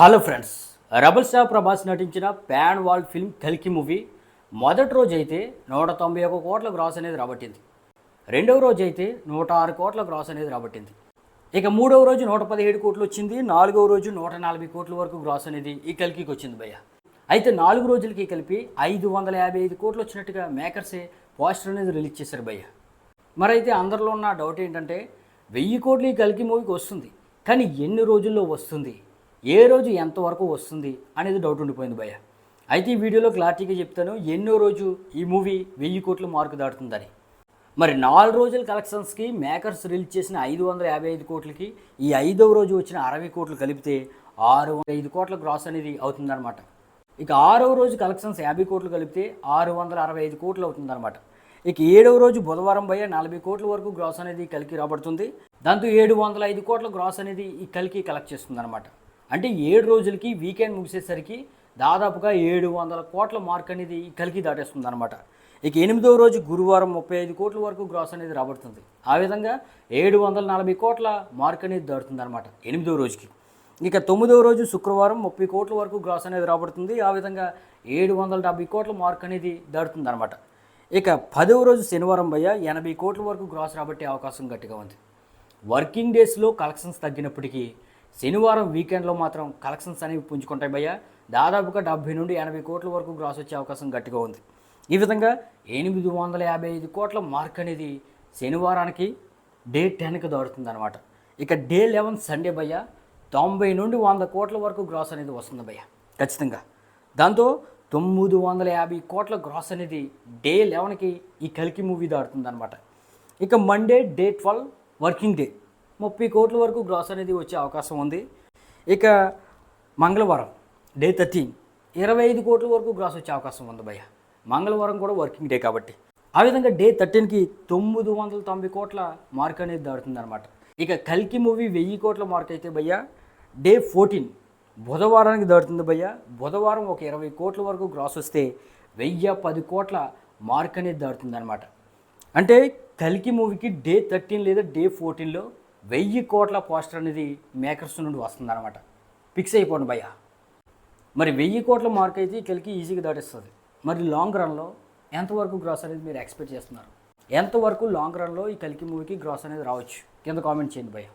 Hello friends rebel star Prabhas నటించిన pan world film కల్కి movie మొదటి రోజు అయితే నూట తొంభై ఒక కోట్ల గ్రాస్ అనేది రాబట్టింది. రెండవ రోజు అయితే నూట ఆరు కోట్ల గ్రాస్ అనేది రాబట్టింది. ఇక మూడవ రోజు నూట పదిహేడు కోట్లు వచ్చింది నాలుగవ రోజు నూట నలభై కోట్ల వరకు గ్రాస్ అనేది ఈ కల్కికి వచ్చింది భయ్య. అయితే నాలుగు రోజులకి కలిపి ఐదు వందల యాభై ఐదు కోట్లు వచ్చినట్టుగా మేకర్సే పోస్టర్ అనేది రిలీజ్ చేశారు భయ్య. మరైతే అందరిలో ఉన్న డౌట్ ఏంటంటే వెయ్యి కోట్లు ఈ కల్కి మూవీకి వస్తుంది కానీ ఎన్ని రోజుల్లో వస్తుంది? ఏ రోజు ఎంతవరకు వస్తుంది అనేది డౌట్ ఉండిపోయింది భయ్య. అయితే ఈ వీడియోలో క్లారిటీగా చెప్తాను ఎన్నో రోజు ఈ మూవీ వెయ్యి కోట్ల మార్కు దాటుతుందని. మరి నాలుగు రోజుల కలెక్షన్స్కి మేకర్స్ రిలీజ్ చేసిన ఐదు వందల యాభై ఐదు కోట్లకి ఈ ఐదవ రోజు వచ్చిన అరవై కోట్లు కలిపితే ఆరు వందల ఐదు కోట్ల గ్రాస్ అనేది అవుతుందన్నమాట. ఇక ఆరవ రోజు కలెక్షన్స్ యాభై కోట్లు కలిపితే ఆరు వందల అరవై ఐదు కోట్లు అవుతుందన్నమాట. ఇక ఏడవ రోజు బుధవారం భయ నలభై కోట్ల వరకు గ్రాస్ అనేది కలికి రాబడుతుంది. దాంతో ఏడు వందల ఐదు కోట్ల గ్రాస్ అనేది ఈ కలికి కలెక్ట్ చేస్తుంది అనమాట అంటే ఏడు రోజులకి వీకెండ్ ముగిసేసరికి దాదాపుగా ఏడు వందల కోట్ల మార్క్ అనేది కలిగి కలికి దాటేస్తుంది అనమాట ఇక ఎనిమిదవ రోజు గురువారం ముప్పై ఐదు కోట్ల వరకు గ్రాస్ అనేది రాబడుతుంది. ఆ విధంగా ఏడు వందల నలభై కోట్ల మార్క్ అనేది దాడుతుంది అనమాట ఎనిమిదవ రోజుకి. ఇక తొమ్మిదవ రోజు శుక్రవారం ముప్పై కోట్ల వరకు గ్రాస్ అనేది రాబడుతుంది. ఆ విధంగా ఏడు వందల డెబ్బై కోట్ల మార్క్ అనేది దాటుతుంది అనమాట ఇక పదవ రోజు శనివారం భయ్య ఎనభై కోట్ల వరకు గ్రాస్ రాబట్టే అవకాశం గట్టిగా ఉంది. వర్కింగ్ డేస్లో కలెక్షన్స్ తగ్గినప్పటికీ శనివారం వీకెండ్లో మాత్రం కలెక్షన్స్ అనేవి పుంజుకుంటాయి భయ్య. దాదాపుగా డెబ్బై నుండి ఎనభై కోట్ల వరకు గ్రాస్ వచ్చే అవకాశం గట్టిగా ఉంది. ఈ విధంగా ఎనిమిది వందల యాభై ఐదు కోట్ల మార్క్ అనేది శనివారానికి డే టెన్కి దాడుతుంది అనమాట ఇక డే లెవెన్ సండే భయ్య తొంభై నుండి వంద కోట్ల వరకు గ్రాస్ అనేది వస్తుంది భయ్య ఖచ్చితంగా. దాంతో తొమ్మిది వందల యాభై కోట్ల గ్రాస్ అనేది డే లెవెన్కి ఈ కలికి మూవీ దాడుతుంది అనమాట ఇక Monday day twelve working day. ముప్పై కోట్ల వరకు గ్రాస్ అనేది వచ్చే అవకాశం ఉంది. ఇక మంగళవారం డే థర్టీన్ ఇరవై ఐదు కోట్ల వరకు గ్రాస్ వచ్చే అవకాశం ఉంది భయ్య. మంగళవారం కూడా వర్కింగ్ డే కాబట్టి. ఆ విధంగా డే థర్టీన్కి తొమ్మిది వందల తొంభై కోట్ల మార్క్ అనేది దాడుతుంది అనమాట ఇక కల్కి మూవీ వెయ్యి కోట్ల మార్క్ అయితే భయ్య డే ఫోర్టీన్ బుధవారానికి దాడుతుంది భయ్య. బుధవారం ఒక ఇరవై కోట్ల వరకు గ్రాస్ వస్తే వెయ్యి పది కోట్ల మార్క్ అనేది దాడుతుంది అనమాట అంటే కల్కి మూవీకి డే థర్టీన్ లేదా డే ఫోర్టీన్లో వెయ్యి కోట్ల పోస్టర్ అనేది మేకర్స్ నుండి వస్తుందన్నమాట. ఫిక్స్ అయిపోండి భయ్య. మరి వెయ్యి కోట్ల మార్క్ అయితే ఇక్కడికి కలికి ఈజీగా దాటిస్తుంది. మరి లాంగ్ రన్లో ఎంతవరకు గ్రాస్ అనేది మీరు ఎక్స్పెక్ట్ చేస్తున్నారు? ఎంతవరకు లాంగ్ రన్లో ఈ కలికి మూవీకి గ్రాస్ అనేది రావచ్చు? కింద కామెంట్ చేయండి భయ్య.